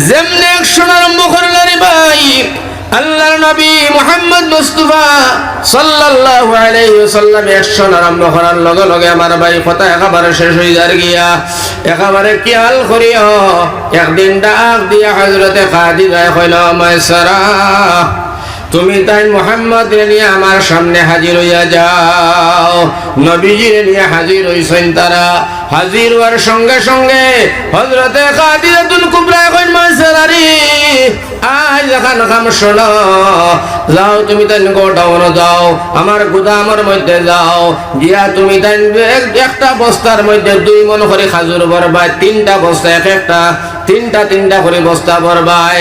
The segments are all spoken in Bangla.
যেমনি একশো আরম্ভ করলেন ভাই আল্লাহ নবী মোহাম্মদ মুস্তফা সাল্লাল্লাহু আলাইহি ওয়াসাল্লাম একশো আরম্ভ করার লগে লগে আমার ভাই কথা একেবারে শেষ হয়ে যার গিয়া একেবারে খেয়াল করিও, একদিন ডাক দিয়া হজরতে খাদিজা কইল, মাইসারা তুমি তাই মোহাম্মদ নিয়ে আমার সামনে হাজির হইয়া যাও। নবীজির নিয়ে হাজির হইছেন তারা। হাজির হওয়ার সঙ্গে সঙ্গে হজরতে কুবরা আজ শোনো, যাও তুমি তাই গোডাউন যাও, আমার গুদামের মধ্যে যাও। গিয়া তুমি তাই এক- একটা বস্তার মধ্যে দুই মন করে খাজুর বরবাই তিনটা বস্তা এক একটা তিনটা তিনটা করে বস্তা বরবাই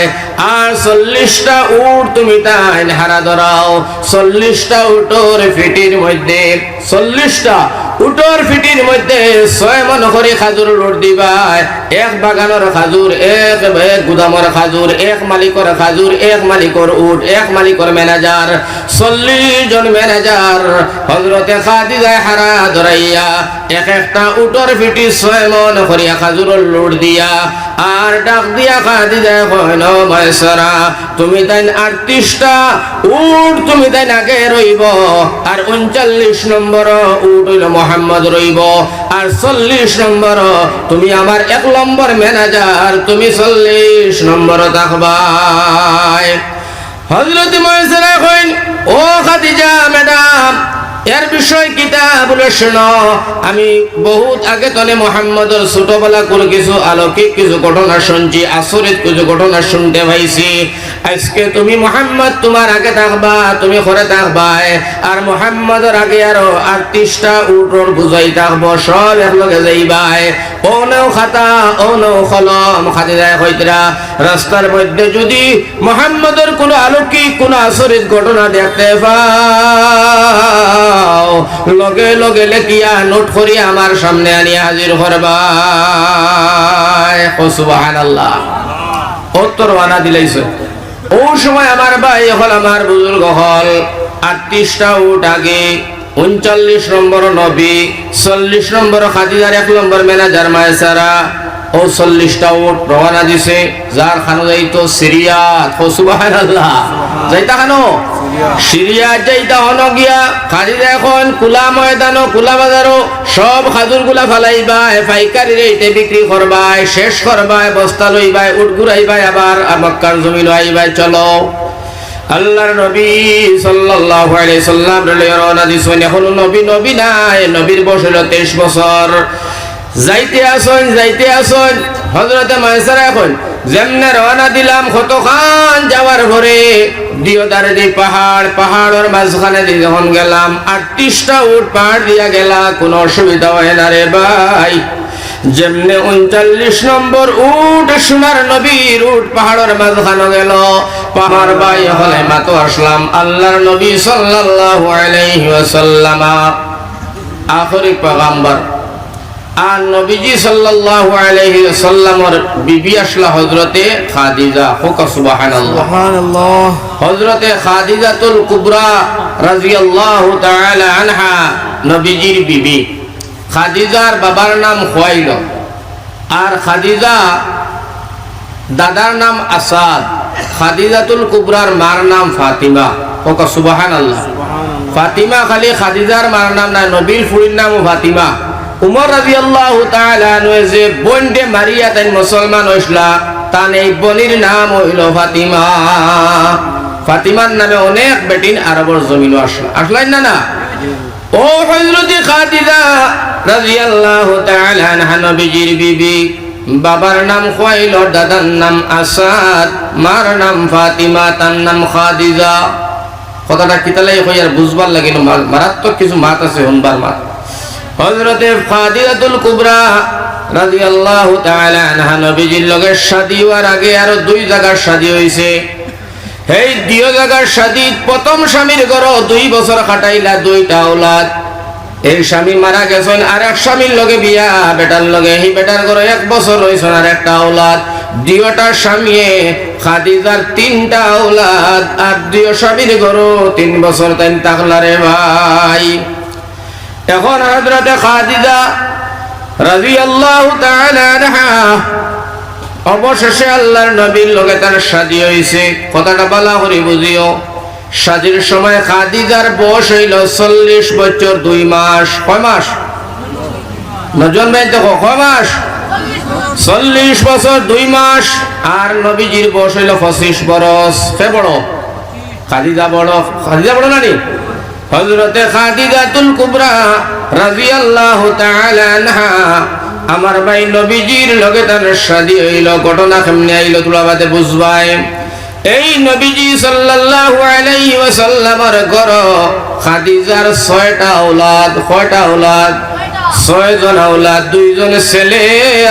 আর চল্লিশটা উট তুমি তাই হারা ধরাও। চল্লিশটা উটোর ফিটির মধ্যে, চল্লিশটা উটোর ফিটির মধ্যে ছয় মন করে খাজুর লোট দিবাই। এক বাগানের খাজুর এক গুদামর খাজুর এক মালিকর খাজুর এক মালিকর উট, এক মালিকর ম্যানেজার চল্লিশ জন ম্যানেজার হজরতে খাদিজায় হারা ধরাইয়া এক একটা উটোর ফিটি ছয় মন করিয়া খাজুরের লোট দিয়া। আর ডাক দিয়া খাদিজায় কইন মাইসরা তুমি তাই আটত্রিশটা উট তুমি তাই আগে রইব, আর উনচল্লিশ নম্বর উট হইল মোহাম্মদ রইব, আর চল্লিশ নম্বর তুমি আমার এক নম্বর ম্যানেজার, তুমি চল্লিশ নম্বর থাকবাই হজরত মহেশরা কইন ও খাদিজা, ম্যাডাম, এর বিষয় কিতা বলে শোনো, আমি বহুত আগে তনে মোহাম্মদর ছোটবেলা কোন কিছু আলৌকিক কিছু ঘটনা শুনছি আসরিত কিছু ঘটনা শুনতে পাইছি। আজকে তুমি মোহাম্মদ তোমার আগে থাকবা, তুমি ঘরে থাকবাই আর মোহাম্মদের আগে আরও আটত্রিশটা উটর বুঝাই থাকব, সব একলগে যাইবাই ও খাতা, ও নৌ কলম খাতে যায় হইতরা রাস্তার মধ্যে যদি মোহাম্মদের কোনো আলৌকিক, কোনো আসরিত ঘটনা দেখতে পাও, লগে লগে লেখিয়া নোট করি আমার সামনে আনি হাজির করবা সুবাহান আল্লাহ উত্তর বানা দিলাইছে। ও সময় আমার ভাই হল আমার বুজুর্গ হল। আটত্রিশটা উঠ আগে, উনচল্লিশ নম্বর নবী, চল্লিশ নম্বর খাদিজার, এক নম্বর ম্যানেজার মায়েসারা। ও চল্লিশটা উঠ রওনা দিছে, যার খানো যাইতো সিরিয়া সুবাহ আল্লাহ যাইতা খানো? সিরিয়া। যাইতা হন গিয়া খাদিজা এখন কুলা ময়দানো কুলা বাজারও সব খাজুরগুলা ফালাইবাই পাইকারি রেটে বিক্রি করবাই শেষ করবাই বস্তা লইবাই উট ঘুরাইবাই আবার মক্কার জমিন আইবাই চলো। আল্লাহর নবী সাল্লাল্লাহু আলাইহি সাল্লাম রওনা দিছেন এখন নবী নবী নাই নবীর বয়স হলো 23 বছর। যাইতে আসুন যাইতে আসুন হযরতে মাইসারা এখন যেমনে রওনা দিলাম কতখান যাওয়ার পরে দিওদারে দি পাহাড়, পাহাড়ের মাঝখানে দিয়ে যখন গেলাম, আটত্রিশটা উট পাহাড় দিয়া গেলা, কোনো অসুবিধা হয় না রে ভাই। যেমনে উনচল্লিশ নম্বর উট, সোনার নবীর উট পাহাড়ের মাঝখানে গেল। পাহাড় বাই হলে মাতো আসলাম, আল্লাহর নবী সাল্লাল্লাহু আলাইহি ওয়াসাল্লাম। আখরি পেগাম্বর আর নবীজি সাল্লাল্লাহু আলাইহি ওয়াসাল্লামর বিবি আসলা হযরতে খাদিজা সুবহানাল্লাহ। হযরতে খাদিজাতুল কুবরা রাদিয়াল্লাহু তাআলা আনহা নবীজির বিবি। খাদিজার বাবার নাম খুয়াইল। আর খাদিজা দাদার নাম আসাদ। খাদিজাতুল কুবরার মার নাম ফাতিমা ওকা সুবাহান আল্লাহ ফাতিমা খালি খাদিজার মার নাম না নবীর ফুরির নামও ফাতিমা। উমর রাজি আল্লাহ যে বোনডে মারিয়া, তাই মুসলমান হইসলা তান এই বনির নাম হইল ফাতিমা। ফাতিমার নামে অনেক বেটিন আরবর জমিন আসলা। আসলাই না না? ও হযরতে খাদিজা তাআলা আনহা নবীজির বিবি, বাবার নাম খুয়াইল, দাদার নাম আসাদ, মার নাম ফাতিমা, তার নাম খাদিজা। কথাটা কিতালাই কই আর বুঝবার লাগিল মারাত্মক কিছু মাত আছে, শুনবার মাত। হযরতে খাদিজাতুল কুবরা রাদিয়াল্লাহু তাআলা আনহা নবীজির লগে শাদী হওয়ার আগে আরও দুই জায়গার শাদী হইছে। এই দিও জায়গার শাদী প্রথম স্বামীর ঘর দুই বছর খাটাইলা দুইটা ওলাদ। এই স্বামী মারা গেছেন আর এক স্বামীর লগে বিয়া, বেটার লগে। এই বেটার ঘরে এক বছর হয়েছেন আর একটা ওলাদ। দিওটা স্বামী খাদিজার তিনটা ওলাদ আর দিও স্বামীর ঘর তিন বছর তাই তাকলা রে ভাই। এখন হজরতে খাদিজা রাজি আল্লাহ অবশেষে আল্লাহর নবীর লগে তার শাদি হয়েছে কথাটা বলা করি বুঝিও শাদির সময় খাদিজার বয়স হইল চল্লিশ বছর দুই মাস। কয় মাস? ভাই দেখো কয় মাস? চল্লিশ বছর দুই মাস। আর নবীজির বয়স হইল পঁচিশ বরস। কে বড়? খাদিজা বড়। খাদিজা বড় নানি? হজরতে খাদিজাতুল কুবরা রাদিয়াল্লাহু তাআলা আনহা, আমার ভাই নবীজির লগে তার শাদি হইল, ঘটনা কেমনে আইল তুলাবাতে বুঝবাই। এই নবীজি সাল্লাল্লাহু আলাইহি ওয়াসাল্লামের ঘর, খাদিজার ছয়টা আওলাদ কয়টা আওলাদ ছয়জন আওলাদ দুইজন ছেলে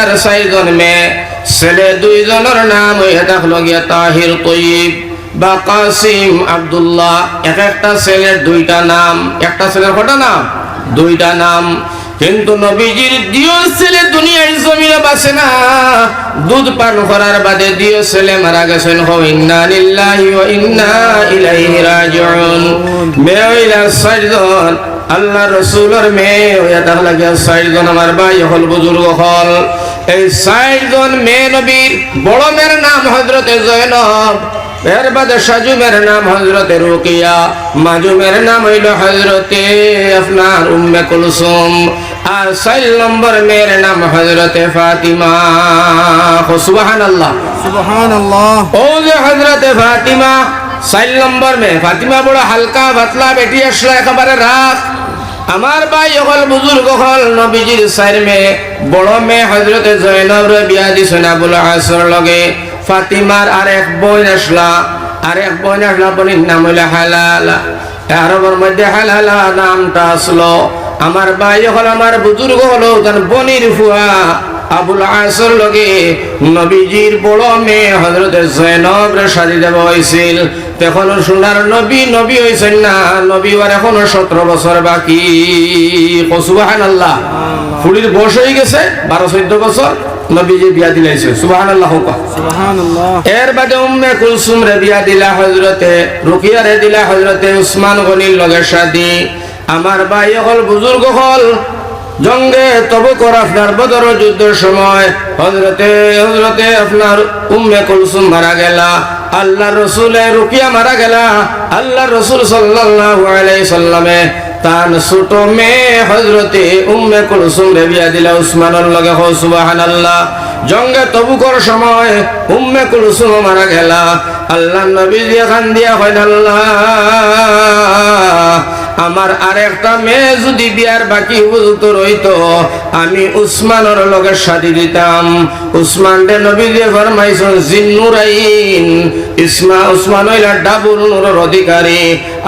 আর চারজন মেয়ে। ছেলে দুইজনের নাম হইয়া থাকল গিয়া তাহির তৈব বা কাসিম আব্দুল্লাহ, এক একটা ছেলের দুইটা নাম, একটা ছেলের কটা নাম? দুইটা নাম। কিন্তু নবীজির দিও ছেলে দুনিয়ার জমিনে বাসে না। দুধ পান করার বাদে দিও ছেলে মারা গেছেন। হো ইন্না লিল্লাহি ওয়া ইন্না ইলাইহি রাজিউন। মেয়ে হইলা ছয়জন আল্লাহ রসুলের মেয়ে হইয়া তাহলে গিয়া ছয়জন আমার ভাই হল বুজুর্গ হল। এই ছয়জন মেয়ে নবীর বড় মেয়ের নাম হজরতে জয়নব। এর বাদে সাজুমের নাম হজরতে রুকিয়া। মাজুমের নাম হইল হজরতে আপনার উম্মে কুলসুম। আর ছয় নম্বর মেয়ের নাম হজরতে ফাতিমা। সুবাহান আল্লাহ সুবহানাল্লাহ। ও যে হজরতে ফাতিমা চার নম্বর মেয়ে। ফাতিমা বড় হালকা পাতলা বেটি আসলো একেবারে রাখ আমার ভাই হল বুজুর্গ হল নবীজির চার মেয়ে। বড় মেয়ে হজরতে জয়নব রে বিয়া দিছেন আবুল আসর লগে। ফাতিমার আর এক বোন আসলা। আর এক বোন আসলা বোনের নাম হইল হালালা। আরবের মধ্যে হালালা নামটা আসলো। আমার ভাই হল, আমার বুজুর্গ হলো তার বনির ফুয়া। আবুল আসর লগে নবীজির বড় মেয়ে হজরতে জৈনব সাজি দেব হয়েছিল তখন সোনার নবী নবী হয়েছেন না। নবী আর এখনও সতেরো বছর বাকি। সুবাহান আল্লাহ ফুলির বয়স হয়ে গেছে, বারো চোদ্দ বছর। নবীজি বিয়া দিলাইছে। সুবাহান সুবহানাল্লাহ। এর বাদে উম্মে কুলসুম রে বিয়া দিলা হজরতে রুকিয়া রে দিলা হজরতে উসমান গনির লগে শাদি। আমার ভাই হল বুজুর্গ হল। জঙ্গে তবু কর আপনার বদর যুদ্ধের সময় হজরতে হজরতে আপনার উম্মে কুলসুম মারা গেলা। আল্লাহ রসুলে রুকিয়া মারা গেলা। আল্লাহ রসুল সাল্লাল্লাহু আলাইহি সাল্লামে তান ছোট মেয়ে হজরতে উম্মে কুলসুম রে বিয়া দিলা উসমানের লগে হো, সুবহানাল্লাহ। জঙ্গে তবুকর সময় উম্মে কুলসুম মারা গেলা। আল্লাহ নবী দিয়া খান দিয়া হয় আল্লাহ আমার আরেকটা মেয়ে যদি বিয়ার বাকি উপযুক্ত রইতো, আমি উসমানের লগে শাদি দিতাম। উসমান দে নবী দিয়ে ফরমাইছেন, জিন্নুরাইন। ইসমা উসমান হইলা ডাবুল নূরের অধিকারী।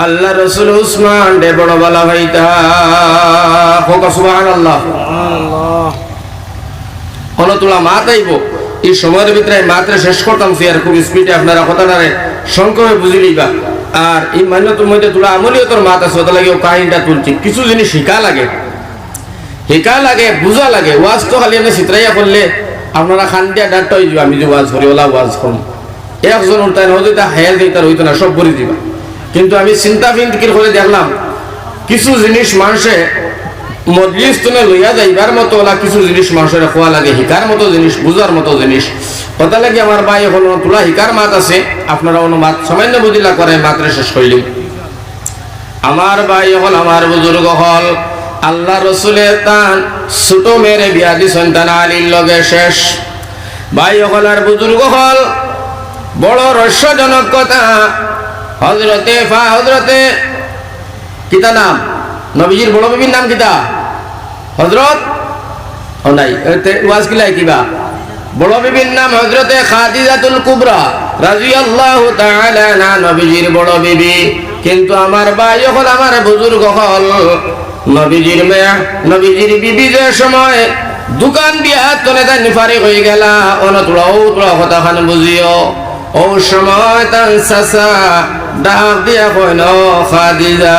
আল্লাহ রসুল উসমান দে বড় বলা হইতা হোক, সুবহানাল্লাহ। অনতুলা মাত আইব। এই সময়ের ভিতরে মাত্রে শেষ করতাম ফিয়ার খুব স্পিডে আপনারা কথাটারে সংক্ষেপে বুঝিলিবা। আর এই মান্যতার মধ্যে তোলা আমলিও তোর মাত আছে ওটা লাগে ও কাহিনীটা তুলছি। কিছু জিনিস শিকা লাগে। শিকা লাগে, বুঝা লাগে। ওয়াজ তো খালি এমনি চিত্রাইয়া করলে আপনারা খান দিয়া ডাক্তার হয়ে যাবে, আমি যে ওয়াজ করি, ওলা ওয়াজ কম। একজন উল্টায় হয়তো হেয়াল দিই তার হইতো না, সব করে দিবা। কিন্তু আমি চিন্তা ফিন্তির করে দেখলাম, কিছু জিনিস মানুষে মজলিস তুমি লইয়া যাইবার মতো ওলা কিছু জিনিস মানুষের খোয়া লাগে, হিকার মতো জিনিস, বুঝার মতো জিনিস। কথা লাগে আমার ভাই হল তোলা হিকার মাত আছে, আপনারা অনুমাত সামান্য বুঝিলা করে, মাত্রে শেষ করলি আমার ভাই হল আমার বুজুর্গ হল, আল্লাহ রসুলের তান ছোট মেরে বিয়া দিছেন তান আলীর লগে শেষ। ভাই হল আর বুজুর্গ হল, বড় রহস্যজনক কথা। হজরতে ফা হজরতে কিতা নাম? নবীজির বড় বিবির নাম কিতা? হজরত ও নাই ওয়াজ কিলাই কিবা? বড় বিবির নাম হজরতে খাদিজাতুল কুবরা, রাদিয়াল্লাহু তাআলা না নবীজির বড় বিবি কিন্তু আমার ভাই হল আমার বুজুর্গ হল। নবীজির মেয়ে, নবীজির বিবি যে সময় দোকান দিয়া তলে তাই নিফারি হয়ে গেলা। অনতুলা ও তুলা কথা খান বুঝিও। ও সময় তান সাসা ডাক দিয়া কইন খাদিজা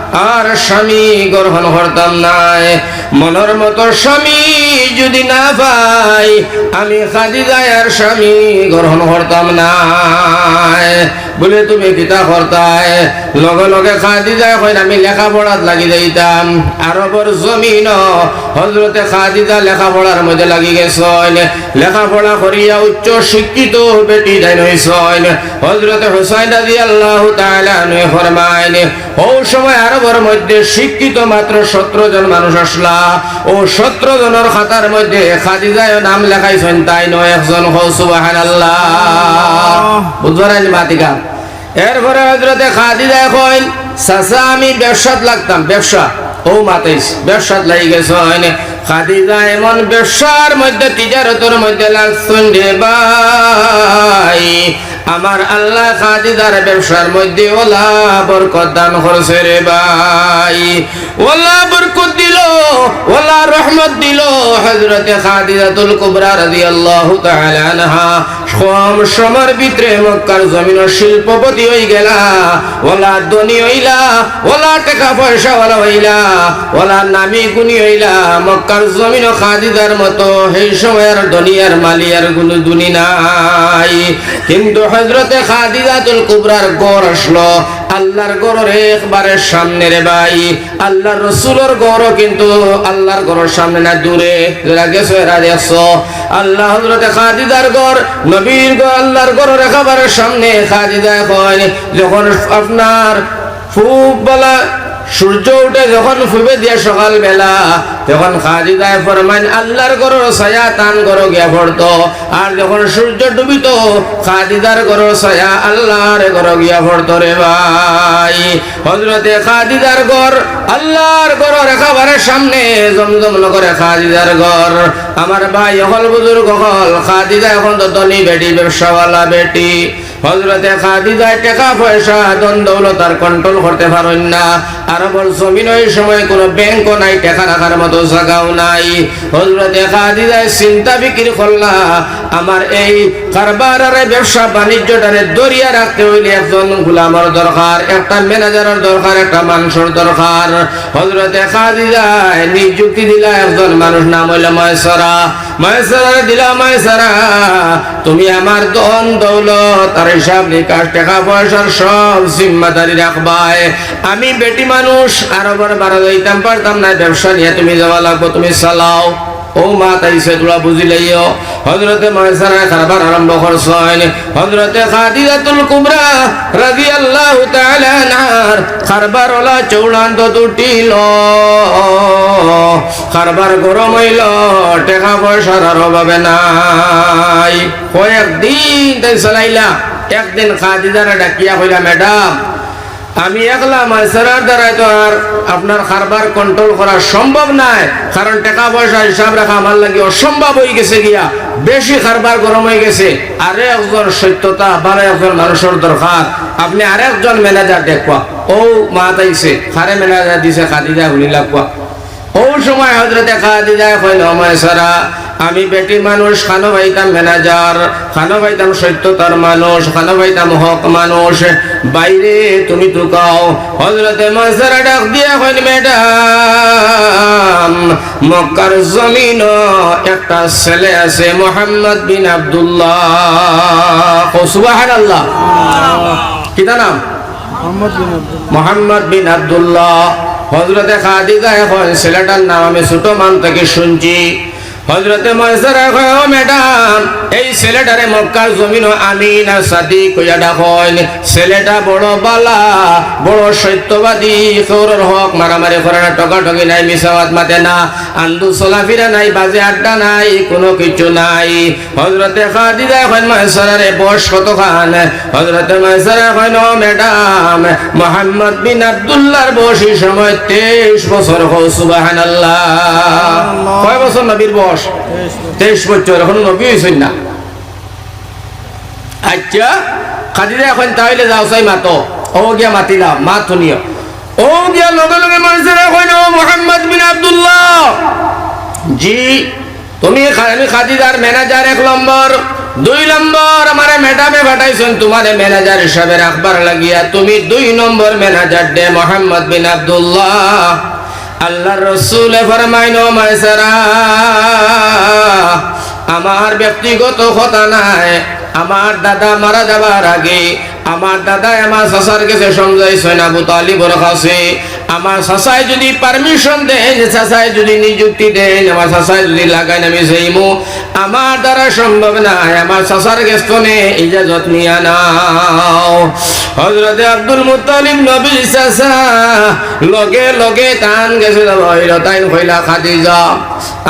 আর স্বামী গ্রহণ করতাম নাই মনের মতো স্বামী যদি না পাই, আমি আর স্বামী গ্রহণ করতাম নাই বলে তুমি কিতা করতায় লগে লগে খাদিজায় কইন আমি লেখাপড়াত লাগি যাইতাম আরবর জমিন হজরতে খাদিজা লেখাপড়ার মধ্যে লাগি গেছেন লেখাপড়া করিয়া উচ্চ শিক্ষিত বেটি দাইন হইছেন হজরতে হুসাইন রাজি আল্লাহ তাআলা নয় ফরমাইন ও সময় আরবের মধ্যে শিক্ষিত মাত্র সতেরো জন মানুষ আসলা ও সতেরো জনের খাতার মধ্যে খাদিজায় নাম লেখাইছেন তাই নয় একজন হো সুবহানাল্লাহ। বুঝবারাইন মাতিকা এরপরে হজরতে খাদিদা কইল চাচা আমি ব্যবসাত লাগতাম ব্যবসা ও মাতাইস ব্যবসাত লাগি গেছেন খাদিজা এমন ব্যবসার মধ্যে, তিজারতর মধ্যে লাগছুন রে ভাই। আমার আল্লাহ খাদিদার ব্যবসার মধ্যে ওলা বরকত দান করছে রে ভাই। ওলা বরকত দিল ওলা রহমত দিল। হযরতে খাদিজাতুল কুবরা রাদিয়াল্লাহু তাআলা আনহা কম সময়ের ভিতরে মক্কার জমিন শিল্পপতি হই গেলা। ওলা ধনী হইলা ওলা টাকা পয়সা ওলা হইলা ওলা নামি গুণী হইলা। মক্কার জমিন খাদিজার মতো, সেই সময়ের দুনিয়ার মালিয়ার কোনো দুনি নাই। কিন্তু হজরতে খাদিজাতুল কুবরার গড় আসলো আল্লাহর গড়ের একবারে সামনে রে ভাই। আল্লাহর রসুলের গড় কিন্তু আল্লাহর গড়ের সামনে না, দূরে। গেছো, এরা দেখছ। আল্লাহ হজরতে খাদিদার গড় নবীর গড় আল্লাহর গড়ের একেবারে সামনে খাদিদা হয়। যখন আপনার খুব বলা সূর্য উঠে যখন ফুবে দিয়ে সকাল বেলা তখন খাদিদায় ফরমান আল্লাহর গরো ছায়া টান গরো গিয়া পড়তো। আর যখন সূর্য ডুবিত খাদিদার গরো ছায়া আল্লাহর গরো গিয়া পড়তো রে ভাই। হজরতে খাদিদার গর আল্লাহর গরো রেখাবারের সামনে জমজম নগরে খাদিদার গর আমার ভাই হল বুজুর্গ হল খাদিদা এখন তো ধনী বেটি, ব্যবসাওয়ালা বেটি। হজরতে খাদিজায় টাকা পয়সা দন দৌলত কন্ট্রোল করতে পারেন না। আরবর জমিন ওই সময় কোনো ব্যাংকও নাই, টাকা রাখার মতো জায়গাও নাই। হজরতে চিন্তা বিক্রি করলা, আমার এই ব্যবসা বাণিজ্যটারে দরিয়া রাখতে হইলে একজন গুলামর দরকার, একটা ম্যানেজারের দরকার, একটা মানুষের দরকার। হজরতে নিযুক্তি দিলা, একজন মানুষ নাম হইল ময়সরা। ময়সরা দিলা, ময়সরা, তুমি আমার দন দৌলত, আর হিসাব নিকাশ, টাকা পয়সার সব জিম্মাদারি রাখবাই আমি বেটি মানুষ, আরবার বারো যাইতাম পারতাম না ব্যবসা নিয়ে তুমি যাওয়া লাগবো, তুমি চালাও। ও মা তাইছে তোরা বুঝিলাইও হজরতে ময়সারা কারবার আরম্ভ করছেন। হজরতে খাদিজাতুল কুবরা রাদিয়াল্লাহু তাআলা আনহার কারবার ওলা চৌড়ান্ত দুটিল কারবার গরম হইল, টাকা পয়সার আর অভাবে নাই। কয়েকদিন তাই চালাইলা, একদিন খাদিজারা ডাকিয়া কইলা, ম্যাডাম আমি একলা মাইসারার দ্বারাই তো আর আপনার কারবার কন্ট্রোল করা সম্ভব নাই। কারণ টাকা পয়সা হিসাব রাখা আমার লাগে অসম্ভব হয়ে গেছে গিয়া। বেশি কারবার গরম হয়ে গেছে। আরে একজন সত্যতা বারো একজন মানুষের দরকার। আপনি আরেকজন ম্যানেজার দেখবা ও মা তাইছে খারে ম্যানেজার দিছে? খাদিজা শুনি লাগবা ও সময় হজরতে খাদিজা কইল মাইসারা আমি বেটি মানুষ খানো ভাইতাম ম্যানেজার খানো ভাইতাম সত্যতার মানুষ খানো ভাইতাম হক মানুষ। বাইরে তুমি তো কাও হজরতে মাসারা ডাক দিয়া হইন ম্যাডাম মক্কার জমিন একটা ছেলে আছে মোহাম্মদ বিন আব্দুল্লাহ। সুবাহান আল্লাহ কিতা নাম? মোহাম্মদ বিন আব্দুল মোহাম্মদ বিন আব্দুল্লাহ। হজরতে খাদিজা এখন ছেলেটার নাম আমি ছোট মান থেকে শুনছি। হজরতে ময়সারা কয় ম্যাডাম এই ছেলেটারে মক্কার জমিন আমিন আর সাদি কইয়া ডাকন। ছেলেটা বড় বালা বড় সত্যবাদী সৌরর হক মারামারি করে না টকা টকি নাই মিসাওয়াত মাতে না আন্দু চলাফিরা নাই বাজে আড্ডা নাই কোনো কিছু নাই। হজরতে খাদিজা এখন ময়সারারে বস কত খান হজরতে ময়সারা কয় ও ম্যাডাম মোহাম্মদ বিন আব্দুল্লাহর বয়সী সময় তেইশ বছর হো সুবাহান কয় বছর নবীর বয়স? তেইশ বছর, এখন নবী হয়েছেন না। আচ্ছা খাদিজা এখন তাহলে যাও, চাই মাতো। ও গিয়া মাতিলাম মা শুনিও। ও গিয়া লগে লগে মানুষের এখন ও মোহাম্মদ বিন আব্দুল্লাহ। জি, তুমি আমি খাদিজার ম্যানেজার এক নম্বর দুই নম্বর আমারে ম্যাডামে পাঠাইছেন তোমারে ম্যানেজার হিসাবে রাখবার লাগিয়া। তুমি দুই নম্বর ম্যানেজার দে, মোহাম্মদ বিন আব্দুল্লাহ। আল্লাহ রসুল আমার ব্যক্তিগত কথা নাই। আমার দাদা মারা যাবার আগে, আমার দাদা আমার সসার কাছে সমঝাইছেন আবু তালি কাছে। আমার চাচাই যদি পারমিশন দেন চাচাই যদি নিযুক্তি দেন, আমার চাচাই যদি লাগাই আমি সেইমু আমার দ্বারা সম্ভব নাই, আমার চাচার গেস্তনে ইজাজত নিয়া নাও। হজরতে আব্দুল মুতালিম নবী চাচা লগে লগে টান গেছে তাইন কইলা খাদিজা।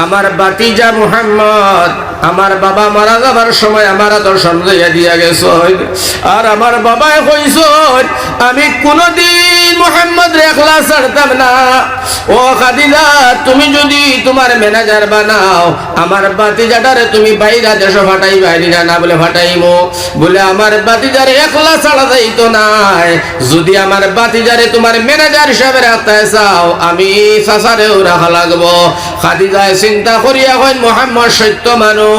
আমার বাতিজা মুহাম্মদ আমার বাবা মারা যাবার সময় আমার তো সমঝাইয়া দিয়া গেছ আর আমার বাবাই কইস আমি কোনদিন মোহাম্মদ রেখলা ছাড়তাম না। ও খাদিজা, তুমি যদি তোমার ম্যানেজার বানাও, আমার বাতিজাটারে তুমি বাইরা দেশ ফাটাই বাইরা না বলে ফাটাইমো বলে, আমার বাতিজারে একলা ছাড়া যাইতো নাই। যদি আমার বাতিজারে তোমার ম্যানেজার হিসাবে রাখতে চাও, আমি সাসারেও রাখা লাগবো। খাদিজায় চিন্তা করিয়া হয় মোহাম্মদ সত্য মানুষ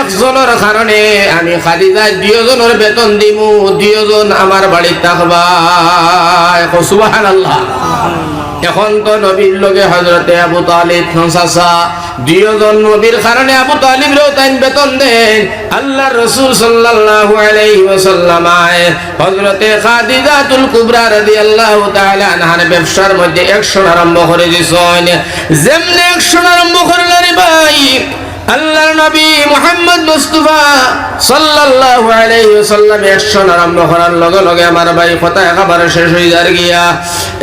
একজনের কারণে আমি খাদিজায় দুজনের বেতন দিমু দুজন আমার বাড়িতে থাকবা আল্লাহ এখন তো নবীর লগে হজরতে আবু তালিব চাচা দুইজন নবীর কারণে আবু তালিব রেও তাই বেতন দেন। আল্লাহ রসুল সাল্লাল্লাহু আলাইহি ওয়াসাল্লাম হযরতে খাদিজাতুল কুবরা রাদিয়াল্লাহু তাআলা ব্যবসার মধ্যে অ্যাকশন আরম্ভ করে দিছেন। যেমনে অ্যাকশন আরম্ভ করলেন ভাই আল্লাহর নবী মোহাম্মদ মুস্তফা সাল্লাল্লাহু আলাইহি ওয়াসাল্লাম একশন আরম্ভ করার লগে লগে আমার ভাই কথা একেবারে শেষ হয়ে যার গিয়া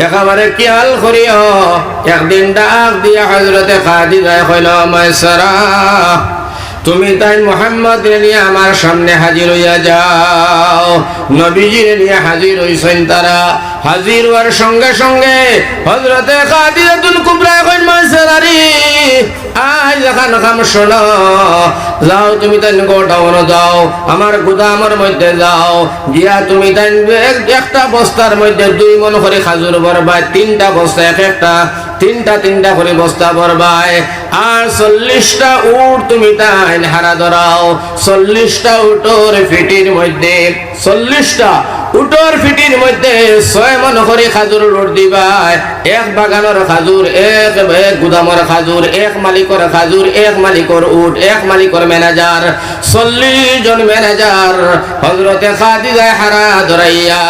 একেবারে খেয়াল করিও, একদিন ডাক দিয়া হযরতে খাদিজা কইল, মাইসারা তুমি তাই মোহাম্মদ নিয়ে আমার সামনে হাজির হইয়া যাও। নবীজির নিয়ে হাজির হইছেন তারা। হাজির হওয়ার সঙ্গে সঙ্গে হজরতে খাদিজাতুল কুবরা এখন মাসেরারি আজ এখান কাম শোনো। যাও তুমি তাই গোডাউন যাও। আমার গুদামের মধ্যে যাও। গিয়া তুমি তাই এক- একটা বস্তার মধ্যে দুই মন করে খাজুর বরবাই তিনটা বস্তা, এক একটা, তিনটা তিনটা করে বস্তা বরবাই আর চল্লিশটা উট তুমি তাই হারা ধরাও। চল্লিশটা উটোর ফিটির মধ্যে, চল্লিশটা উটোর ফিটির মধ্যে ছয় মন করে খাজুর লোট দিবাই। এক বাগানের খাজুর, এক এক গুদামর খাজুর, এক মালিকর খাজুর, এক মালিকর উট, এক মালিকর ম্যানেজার চল্লিশ জন ম্যানেজার হজরতে খাদিজায় হারা ধরাইয়া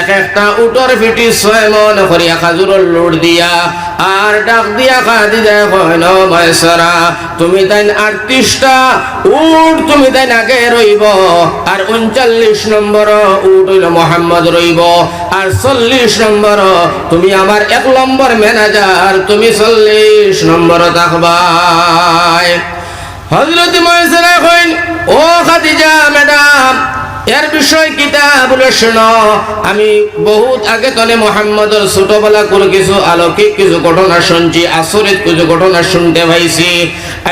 এক একটা উটোর ফিটি ছয় মন করিয়া খাজুরের লোট দিয়া। আর ডাক দিয়া খাদিজায় কইন মহেশ্বরা তুমি তাই আটত্রিশটা উট, তুমি তাই আগে রইব। আর উনচল্লিশ নম্বর উট হইল মোহাম্মদ রইব। আর চল্লিশ নম্বর, তুমি আমার এক নম্বর ম্যানেজার, তুমি চল্লিশ নম্বর থাকবাই হজরত মহেশ্বরা কইন ও খাদিজা, ম্যাডাম এর বিষয় কিতা বলে শোনো আমি বহুত আগে তনে মোহাম্মদর ছোটবেলা কোনো কিছু আলৌকিক কিছু ঘটনা শুনছি আসরিত কিছু ঘটনা শুনতে পাইছি।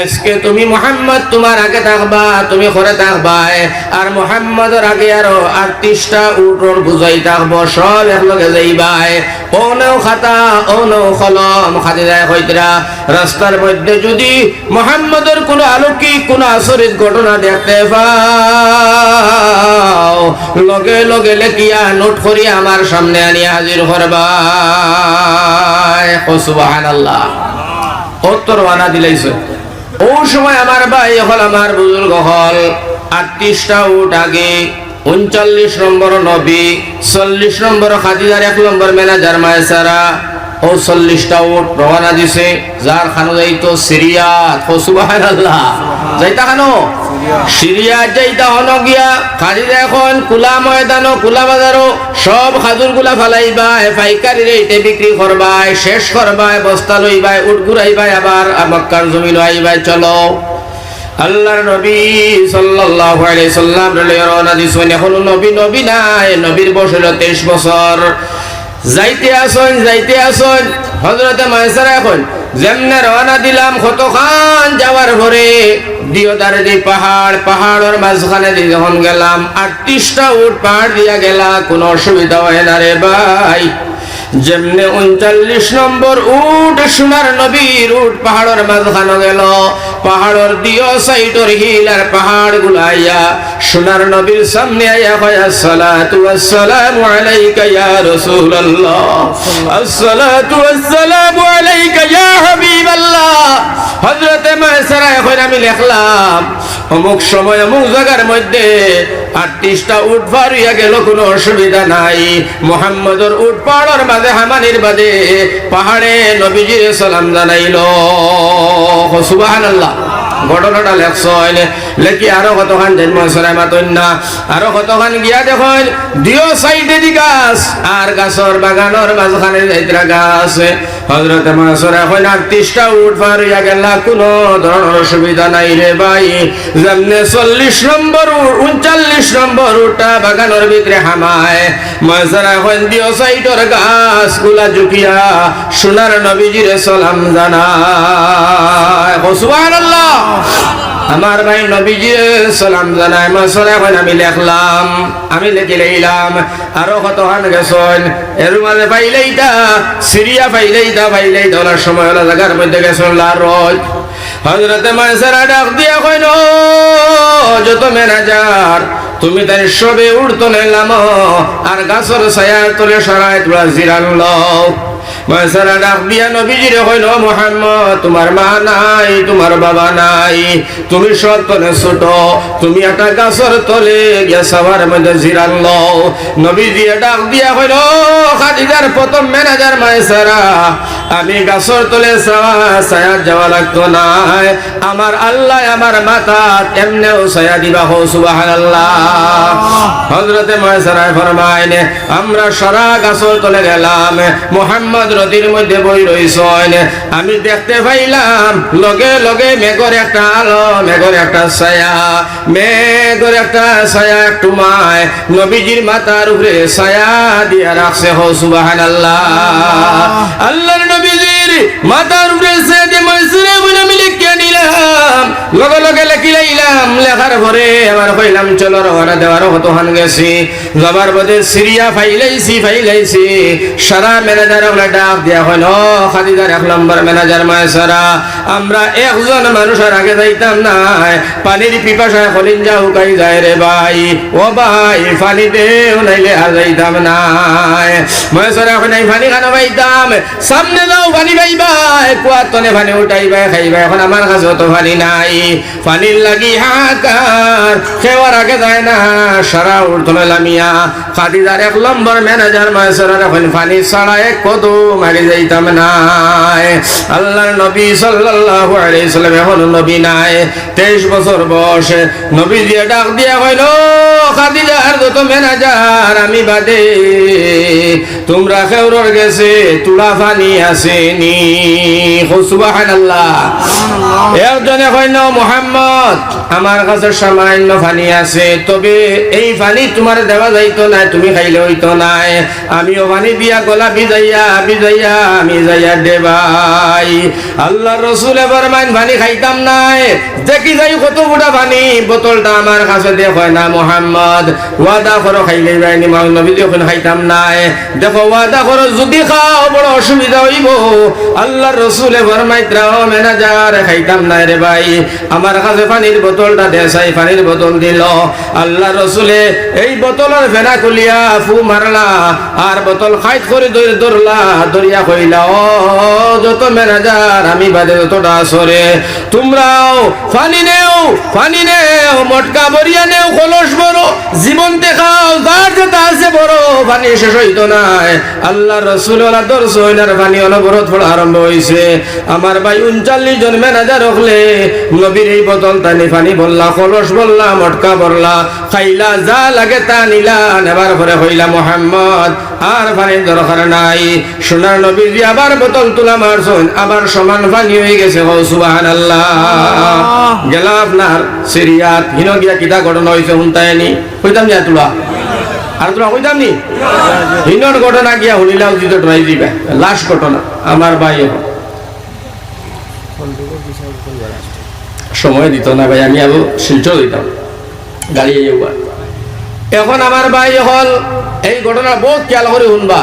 আজকে তুমি মোহাম্মদ তোমার আগে থাকবা, তুমি ঘরে থাকবাই আর মোহাম্মদর আগে আরও আটত্রিশটা উটর বুঝাই থাকব, সব একলগে যাইবাই। ও নৌ খাতা, ও নৌ কলম খাতে যায় হইতরা রাস্তার মধ্যে যদি মোহাম্মদের কোনো আলৌকিক, কোনো আসরিত ঘটনা দেখতে পাও লগে লগে লেখিয়া নোট করিয়া আমার সামনে আনিয়া হাজির করবা সুবাহান আল্লাহ উত্তর বানা দিলাইছে। ও সময় আমার ভাই হল আমার বুজুর্গ হল। আটত্রিশটা উঠ আগে উনচল্লিশ নম্বর নবী, চল্লিশ নম্বর খাদিজার, এক নম্বর ম্যানেজার মায়েসারা। ও চল্লিশটা উঠ রওনা দিছে। যার খানো যাইতো সিরিয়া সুবাহান আল্লাহ যাইতা খানো? সিরিয়া যাইতা হন গিয়া, খাদিজা এখন কুলা ময়দানো কুলা বাজারও, সব খাজুরগুলা ফালাইবাই পাইকারি রেটে বিক্রি করবাই, শেষ করবাই, বস্তা লইবাই, উট ঘুরাইবাই, আবার মক্কার জমিন আইবাই, চলো। আল্লাহর নবী সাল্লাল্লাহু আলাইহি সাল্লাম রওনা দিছেন এখন নবী নবী নাই, নবীর বয়স হলো 23 বছর। যাইতে আসন যাইতে আসন, হযরতে মায়েসারা এখন যেমনে রওনা দিলাম কতখান যাওয়ার পরে, দিওদার দি পাহাড়, পাহাড়ের মাঝখানে দিয়ে যখন গেলাম, আটত্রিশটা উট পাহাড় দিয়া গেলা, কোনো অসুবিধা হয় না রে ভাই। যেমনে উনচল্লিশ নম্বর উট সোনার নবীর উট পাহাড়ের মাঝখানে গেল পাহাড়ের দিও সাইডর হিল আর পাহাড় গুলাইয়া, সোনার নবীর সামনে আয়া হয় আসসালাতু ওয়াসসালামু আলাইকা ইয়া রাসূলুল্লাহ। আসসালাতু ওয়াসসালামু আলাইকা ইয়া হাবিবাল্লাহ। হযরতে মায়সারা এখন আমি লিখলাম, অমুক সময় অমুক জায়গার মধ্যে আটত্রিশটা উঠ পার হইয়া গেল, কোনো অসুবিধা নাই। মোহাম্মদর উঠ পাহাড়ের মাঝে হামানির বাদে পাহাড়ে নবীজির সালাম জানাইল। সুবাহ ঘটনাটা লেখছ লেখি আরও কতখান জন্ম সরাই মাতন না আরও কতখান গিয়া দেখুন, দিও সাইডে দি গাছ, আর গাছর বাগানোর মাঝখানে যাইতরা গাছ। হজরত মাসর এখন আটত্রিশটা উঠ পার হইয়া গেলা, কোনো ধরনের অসুবিধা নাই রে ভাই। যেমনে চল্লিশ নম্বর উনচল্লিশ নম্বর উঠা বাগানোর ভিতরে হামায়। মাসর এখন দিও সাইডর গাছ, গুলা জুকিয়া, সোনার নবীজির সালাম জানায়। সুবহানাল্লাহ। আমার ভাই নবীজি, সালাম জানাই মাসর এখন আমি লেখলাম, আমি লিখে লইলাম। আরও কত হান গেছন? এর মাঝে পাইলেইটা সিরিয়া পাইলেইটা পাইলেইটা ওনার সময় হলো জায়গার মধ্যে গেছন লারজ হজরতে মাসেরা ডাক দিয়া কইন যত ম্যানেজার তুমি তাই সবে উড়তো নিলাম আর গাছর ছায়া তোলে সরাই তোলা জিরান লও। তোমার মা নাই, তোমার বাবা নাই। তুমি ছোট, তুমি একটা গাছর তলে মধ্যে নবীজি ডাক দিয়া হইল, খাদিজার প্রথম ম্যানেজার আমি গাছর তলে যাওয়া লাগতো না। আমার আল্লাহ, আমার মাথা এমনেও ছায়া দিবা হো সুবাহান আল্লাহ হজরতে মাইসারায় ফরমাইন আমরা সারা গাছর তলে গেলাম, মোহাম্মদ নদীর মধ্যে বই রইছেন। আমি দেখতে পাইলাম লগে লগে মেঘর একটা আলো মেঘর একটা ছায়া মেঘর একটা ছায়া একটু মায় নবীজির মাথার উপরে ছায়া দিয়া রাখছে হো সুবাহান আল্লাহ। আল্লাহর নবীজির মাথার উপরে ছায়া দিয়ে মাইসুরে নিলাম লগে লগে লেখি লাইলাম লেখার পরে আমার কইলাম, চলো রওনা দেওয়ার কতখান গেছি। যাবার পথে সিরিয়া ফাইলাইছি ফাইলাইছি। সারা ম্যানেজার আমরা ডাক দিয়া হইল, খাদিজার এক নম্বর ম্যানেজার মায়েসারা আমরা একজন মানুষের আগে যাইতাম না পানির পিপাসায় কলিঞ্জা হুকাই যায় রে ভাই। ও ভাই, পানি দেও নাইলে আর যাইতাম না মায়েসারা এখন এই পানি খানা পাইতাম? সামনে যাও, পানি পাইবাই, কুয়ার তলে পানি উঠাইবাই খাইবা এখন আমার কাছে অত পানি নাই। পানির লাগি হাকার খেওয়ার আগে যায় না সারা উঠলে লামিয়া। খাদিজার এক নম্বর ম্যানেজার মায়েসারার এখন পানি ছাড়া এক কত মারি যাইতাম নাই। আল্লাহর নবী সাল্লাল্লাহু আলাইহি সাল্লাম এখন নবী নাই। 23 বছর বয়সে নবী দিয়ে ডাক দিয়া কইল খাদিজার যত ম্যানেজার আমি বাদে। তোমরা খেউরর গেছে তুলা পানি আসেনি। সুবহানাল্লাহ। একজনে কইল, মোহাম্মদ, আমার কাছে সামান্য পানি আছে, তবে এই পানি তোমার দেওয়া যাইতো না, তুমি খাইলে হইতো নাই আমিও পানি দিয়া গলা বিজাইয়া বিজাইয়া আমি যাইয়া দেবাই। আল্লাহ রসুল এবার মাইন পানি খাইতাম নাই। দেখি যাই কত বুড়া পানি বোতলটা আমার কাছে দেখো না, মোহাম্মদ, ওয়াদা করো খাইলে যায়নি নবী যখন খাইতাম নাই। দেখো, ওয়াদা করো, যদি খাও, বড় অসুবিধা হইব। আল্লাহ রসুল এবার মাইত্রাও ম্যানেজার, খাইতাম নাই। রে ভাই। আমার কাছে পানির বোতলটা দেশাই পানির বোতল দিল। আল্লাহ রসুলে এই বোতলের ফেনা খুলিয়া ফু মারলা, আর বোতল খাইত করে দৌড় দৌড়লা, দরিয়া কইলা, ও, যত ম্যানেজার, আমি বাদে যতটা আসরে তোমরাও পানি নেও পানি নেও, মটকা বরিয়া নেও, কলস বড় জীবন দেখাও, যার যেটা আছে বড় পানি শেষ হইতো নাই। আল্লাহ রসুল ওলা দর্শ হইনার পানি অনবরত পড়া আরম্ভ হইছে। আমার ভাই উনচল্লিশ জন ম্যানেজার হলে নবীর এই বোতল টানি পানি বললা কলস বললা মটকা বললা খাইলা যা লাগে তা নিলা নেবার পরে হইলা মোহাম্মদ আর পানির দরকার নাই। সোনার নবীজি আবার বোতল তুলা মারছেন আবার সমান পানি হয়ে গেছে হো সুবাহান আল্লাহ। গেলাম আপনার সিরিয়াত হিন গিয়া কিতা ঘটনা হয়েছে শুনতায়নি? কইতাম যা তুলা? আর তোরা কইতাম নি হিনর ঘটনা গিয়া শুনিলাম যদি ডরাই দিবে লাস্ট ঘটনা আমার ভাই এখন সময় দিত না ভাই আমি আরও শিলচর দিতাম গাড়ি এখন আমার ভাই হল এই ঘটনা বহুত খেয়াল করে শুনবা।